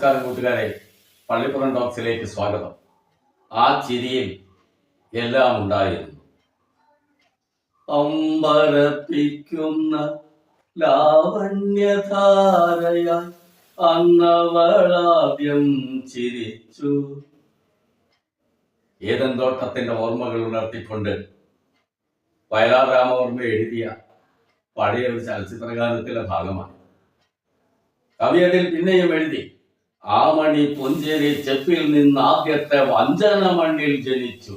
നമസ്കാരം കൂട്ടുകാരെ. പള്ളിപ്പുറം ടോക്സിലേക്ക് സ്വാഗതം. ആ ചിരിയിൽ എല്ലാം ഉണ്ടായിരുന്നു. അമ്പരപ്പിക്കുന്ന ലാവണ്യധാരയായി അന്നവളാദ്യം ചിരിച്ചു. ഏതൻ തോട്ടത്തിന്റെ ഓർമ്മകൾ ഉണർത്തിക്കൊണ്ട് വയലാർ രാമവർമ്മ എഴുതിയ പഴയ ഒരു ചലച്ചിത്രഗാനത്തിലെ ഭാഗമാണ്. കവി അതിൽ പിന്നെയും എഴുതി ആ മണി പുഞ്ചേരി ചെപ്പിൽ നിന്ന് ആദ്യത്തെ വഞ്ചന മണ്ണിൽ ജനിച്ചു.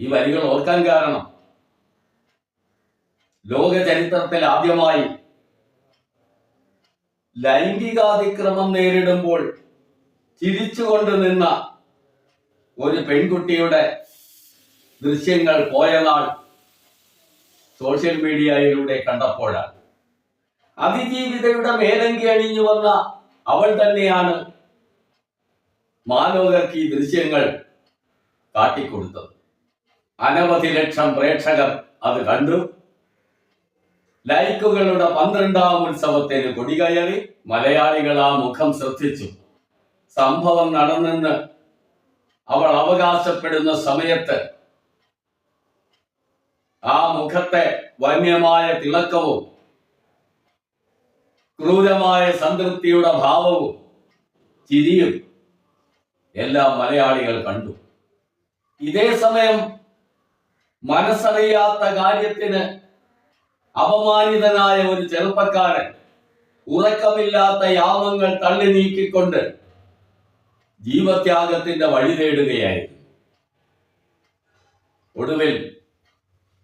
ഈ വരികൾ ഓർക്കാൻ കാരണം ലോക ചരിത്രത്തിൽ ആദ്യമായി ലൈംഗികാതിക്രമം നേരിടുമ്പോൾ ചിരിച്ചുകൊണ്ട് നിന്ന ഒരു പെൺകുട്ടിയുടെ ദൃശ്യങ്ങൾ പോയ നാൾ സോഷ്യൽ മീഡിയയിലൂടെ കണ്ടപ്പോഴാണ്. അതിജീവിതയുടെ മേലങ്കി അണിഞ്ഞു വന്ന അവൾ തന്നെയാണ് മാലോകർക്ക് ഈ ദൃശ്യങ്ങൾ കാട്ടിക്കൊടുത്തത്. അനവധി ലക്ഷം പ്രേക്ഷകർ അത് കണ്ടു. ലൈക്കുകളുടെ പന്ത്രണ്ടാം ഉത്സവത്തിന് കൊടികയറി മലയാളികൾ ആ മുഖം ശ്രദ്ധിച്ചു. സംഭവം നടന്നെന്ന് അവൾ അവകാശപ്പെടുന്ന സമയത്ത് ആ മുഖത്തെ വന്യമായ തിളക്കവും ക്രൂരമായ സംതൃപ്തിയുടെ ഭാവവും ചിരിയും എല്ലാ മലയാളികൾ കണ്ടു. ഇതേ സമയം മനസ്സറിയാത്ത കാര്യത്തിന് അപമാനിതനായ ഒരു ചെറുപ്പക്കാരൻ ഉറക്കമില്ലാത്ത യാമങ്ങൾ തള്ളി നീക്കിക്കൊണ്ട് ജീവത്യാഗത്തിന്റെ വഴി തേടുകയായിരുന്നു. ഒടുവിൽ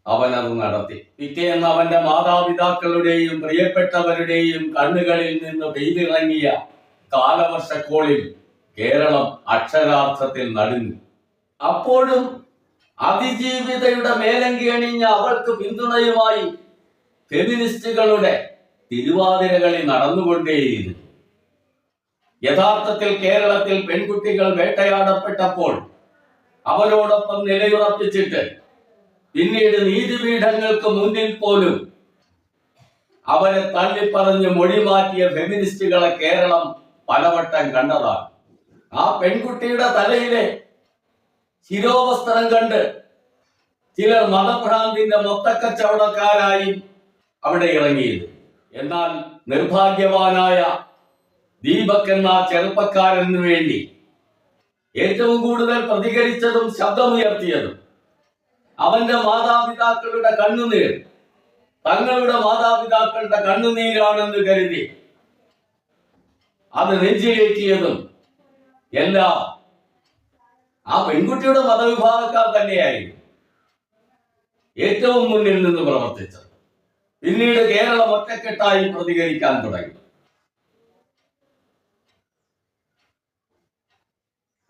അവൻ അത് നടത്തി. പിറ്റേന്ന് അവന്റെ മാതാപിതാക്കളുടെയും പ്രിയപ്പെട്ടവരുടെയും കണ്ണുകളിൽ നിന്ന് പെയ്തിറങ്ങിയ കാലവർഷക്കോളിൽ കേരളം അക്ഷരാർത്ഥത്തിൽ നടുങ്ങി. അപ്പോഴും അതിജീവിതയുടെ മേലങ്കി അണിഞ്ഞ അവൾക്ക് പിന്തുണയുമായി ഫെമിനിസ്റ്റുകളുടെ തിരുവാതിരകളി നടന്നുകൊണ്ടേയിരുന്നു. യഥാർത്ഥത്തിൽ കേരളത്തിൽ പെൺകുട്ടികൾ വേട്ടയാടപ്പെട്ടപ്പോൾ അവരോടൊപ്പം നിലയുറപ്പിച്ചിട്ട് പിന്നീട് നീതിപീഠങ്ങൾക്ക് മുന്നിൽ പോലും അവരെ തള്ളിപ്പറഞ്ഞ് മൊഴി മാറ്റിയ ഫെമിനിസ്റ്റുകളെ കേരളം പലവട്ടം കണ്ടതാണ്. ആ പെൺകുട്ടിയുടെ തലയിലെ ശിരോവസ്ത്രം കണ്ട് ചിലർ മതഭ്രാന്തിന്റെ മൊത്തക്കച്ചവടക്കാരായി അവിടെ ഇറങ്ങിയത്. എന്നാൽ നിർഭാഗ്യവാനായ ദീപക് എന്ന ചെറുപ്പക്കാരന് വേണ്ടി ഏറ്റവും കൂടുതൽ പ്രതികരിച്ചതും ശബ്ദമുയർത്തിയതും അവന്റെ മാതാപിതാക്കളുടെ കണ്ണുനീർ തങ്ങളുടെ മാതാപിതാക്കളുടെ കണ്ണുനീരാണെന്ന് കരുതി. അത് നെഞ്ചിലേറ്റിയതും എല്ലാം ആ പെൺകുട്ടിയുടെ മതവിഭാഗക്കാർ തന്നെയായിരുന്നു. ഏറ്റവും മുന്നിൽ നിന്ന് പ്രവർത്തിച്ചത്. പിന്നീട് കേരളം ഒറ്റക്കെട്ടായി പ്രതികരിക്കാൻ തുടങ്ങി.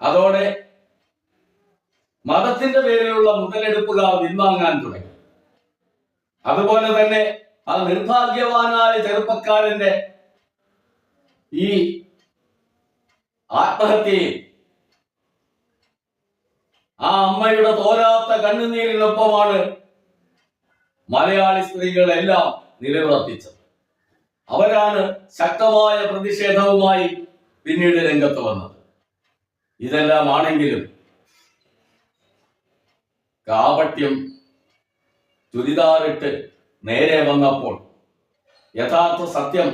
അതോടെ മതത്തിന്റെ പേരിലുള്ള മുതലെടുപ്പുകാർ പിൻവാങ്ങാൻ തുടങ്ങി. അതുപോലെ തന്നെ ആ നിർഭാഗ്യവാനായ ചെറുപ്പക്കാരന്റെ ഈ ആത്മഹത്യയിൽ ആ അമ്മയുടെ തോരാത്ത കണ്ണുനീരിനൊപ്പമാണ് മലയാളി സ്ത്രീകളെല്ലാം നിലയുറപ്പിച്ചത്. അവരാണ് ശക്തമായ പ്രതിഷേധവുമായി പിന്നീട് രംഗത്ത് വന്നത്. ഇതെല്ലാം ആണെങ്കിലും കാപട്യം ചുരിദാറിട്ട് നേരെ വന്നപ്പോൾ യഥാർത്ഥ സത്യം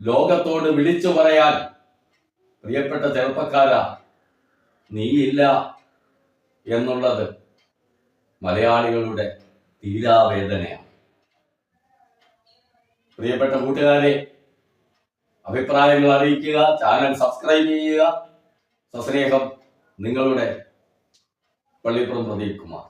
ലോകത്തോട് വിളിച്ചു പറയാൻ പ്രിയപ്പെട്ട ചെറുപ്പക്കാര നീയില്ല എന്നുള്ളത് മലയാളികളുടെ തീരാവേദനയാണ്. പ്രിയപ്പെട്ട കൂട്ടുകാരെ അഭിപ്രായങ്ങൾ അറിയിക്കുക ചാനൽ സബ്സ്ക്രൈബ് ചെയ്യുക. സസ്നേഹം നിങ്ങളുടെ பள்ளிப்புறம் பிரதீப்குமார்